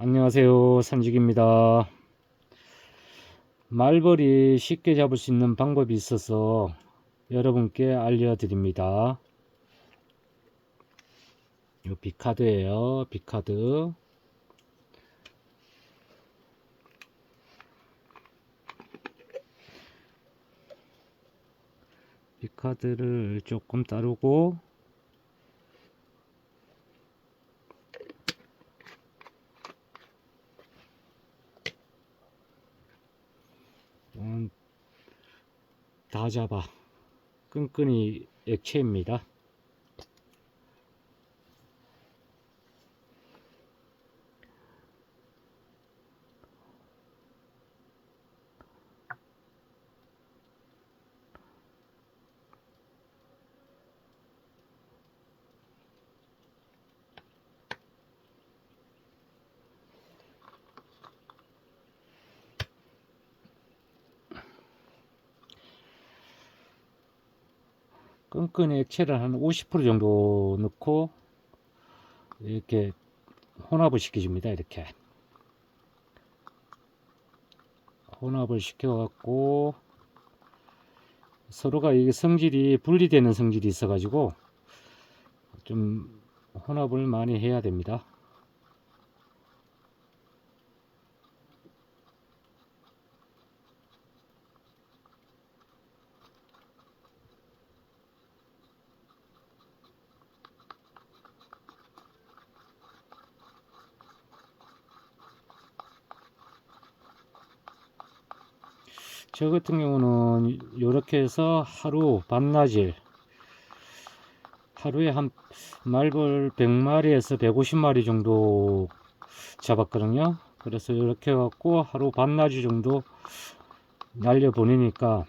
안녕하세요. 산직입니다. 말벌이 쉽게 잡을 수 있는 방법이 있어서 여러분께 알려드립니다. 요 비카드예요. 비카드. 비카드를 조금 따르고 음, 다 잡아. 끈끈이 액체입니다 끈끈이 액체를 한 50% 정도 넣고 이렇게 혼합을 시켜줍니다 이렇게. 혼합을 시켜 갖고 서로가 이게 성질이 분리되는 성질이 있어 가지고 좀 혼합을 많이 해야 됩니다 저 같은 경우는 이렇게 해서 하루 반나절 하루에 한 말벌 100마리에서 150마리 정도 잡았거든요. 그래서 이렇게 해갖고 하루 반나절 정도 날려 보내니까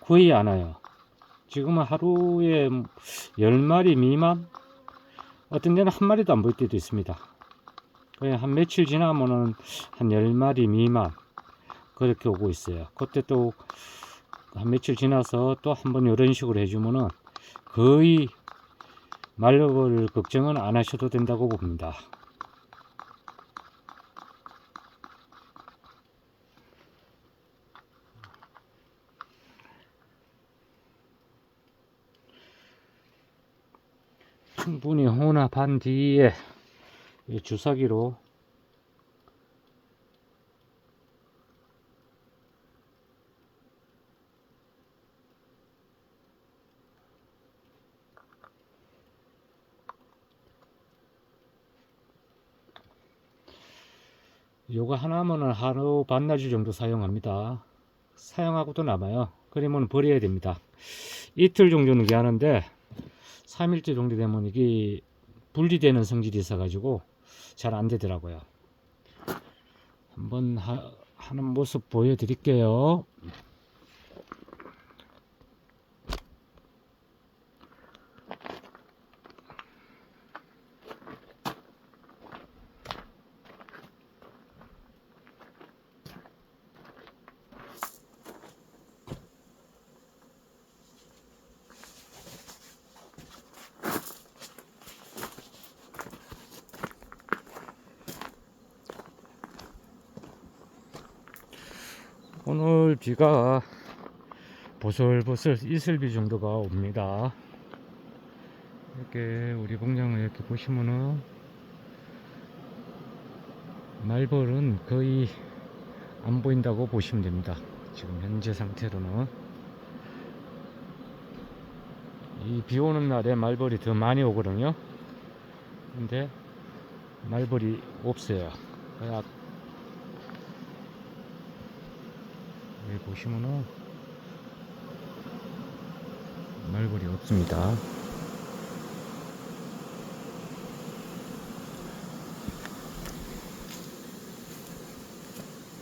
거의 안 와요? 지금은 하루에 10마리 미만? 어떤 데는 한 마리도 안 보일 때도 있습니다. 그냥 한 며칠 지나면은 한 10마리 미만 그렇게 오고 있어요. 그때 또 한 며칠 지나서 또 한번 이런 식으로 해주면은 거의 말벌 걱정은 안 하셔도 된다고 봅니다. 충분히 혼합한 뒤에 이 주사기로 요거 하나면은 하루 반나절 정도 사용합니다. 사용하고도 남아요. 그러면 버려야 됩니다. 이틀 정도는 귀하는데 3일째 정도 되면 이게 분리되는 성질이 있어 가지고 잘 안 되더라고요. 한번 하, 하는 모습 보여드릴게요. 오늘 비가 보슬보슬 이슬비 정도가 옵니다. 이렇게 우리 공장을 이렇게 보시면은 말벌은 거의 안 보인다고 보시면 됩니다. 지금 현재 상태로는 이 비 오는 날에 말벌이 더 많이 오거든요. 근데 말벌이 없어요. 그냥 여기 보시면은 말벌이 없습니다.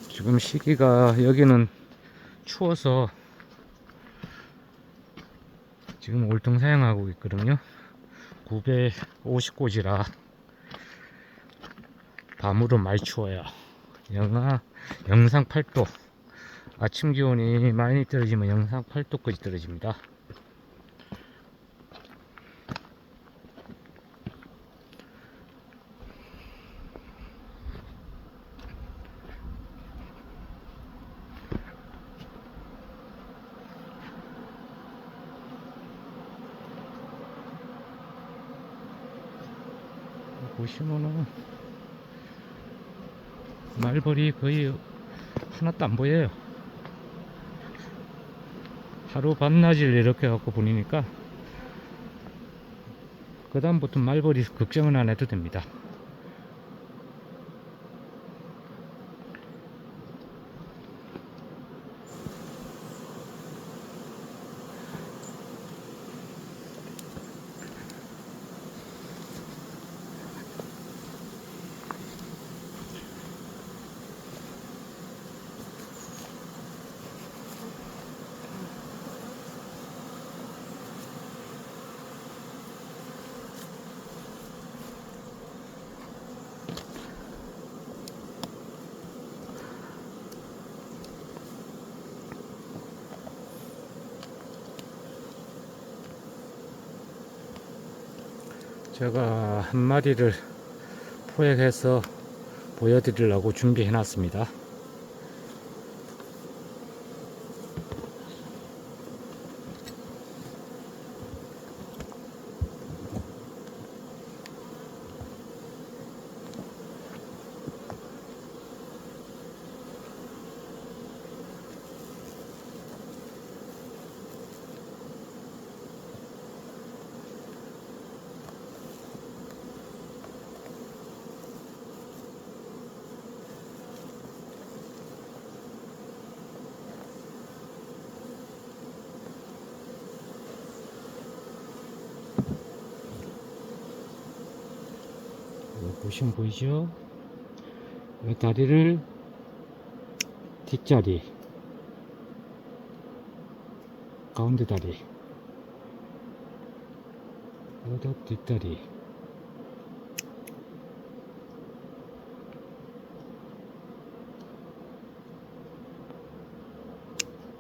지금 시기가 여기는 추워서 지금 올통 사용하고 있거든요. 950고지라 밤으로 많이 추워요. 영하 영상 8도. 아침 기온이 많이 떨어지면 영상 8도까지 떨어집니다. 보시면은 말벌이 거의 하나도 안 보여요. 하루 반나절 이렇게 갖고 보니까 그 다음부터 말벌이 걱정은 안 해도 됩니다. 제가 한 마리를 포획해서 보여드리려고 준비해 놨습니다. 여기 보시면 보이죠? 이 다리를 뒷자리 가운데 다리 여기다 뒷다리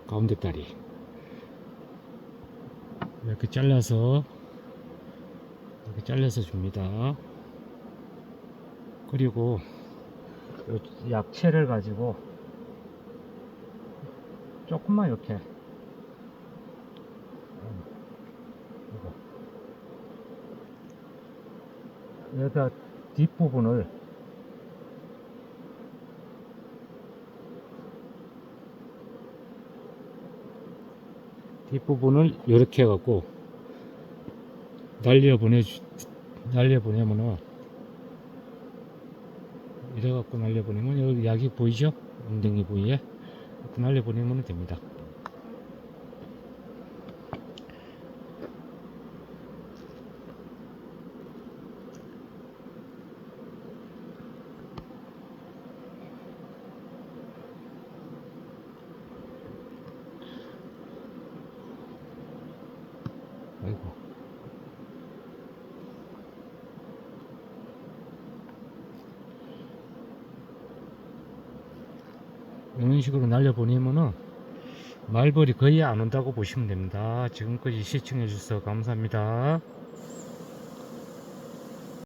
가운데 다리 이렇게 잘라서 이렇게 잘라서 줍니다. 그리고 요 약채를 가지고 조금만 이렇게 음. 여기다 뒷부분을 뒷부분을 이렇게 해갖고 날려 보내 날려 보내면은 이래갖고 날려보내면 여기 약이 보이죠? 엉덩이 부위에 날려보내면 됩니다. 아이고 이런 식으로 날려보내면은 말벌이 거의 안 온다고 보시면 됩니다. 지금까지 시청해 주셔서 감사합니다.